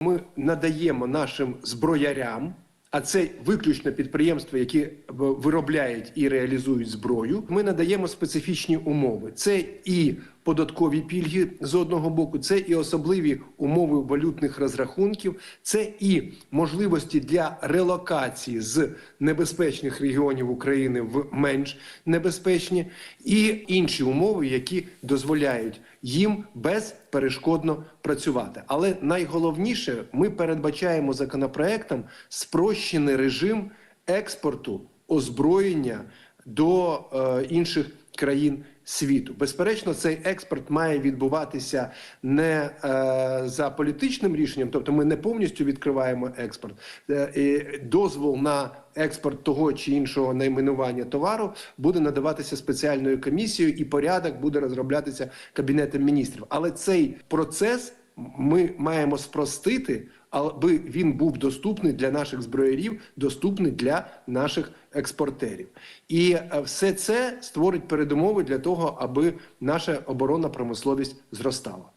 Ми надаємо нашим зброярям, а це виключно підприємства, які виробляють і реалізують зброю. Ми надаємо специфічні умови. Це і податкові пільги з одного боку, це і особливі умови валютних розрахунків, це і можливості для релокації з небезпечних регіонів України в менш небезпечні, і інші умови, які дозволяють їм безперешкодно працювати. Але найголовніше, ми передбачаємо законопроектом спрощений режим експорту озброєння до е, інших країн світу. Безперечно, цей експорт має відбуватися не е, за політичним рішенням, тобто ми не повністю відкриваємо експорт. Е, і дозвол на експорт того чи іншого найменування товару буде надаватися спеціальною комісією, і порядок буде розроблятися кабінетом міністрів. Але цей процес ми маємо спростити, аби він був доступний для наших зброярів, доступний для наших експортерів. І е, все це створить передумови для того, аби наша оборонна промисловість зростала.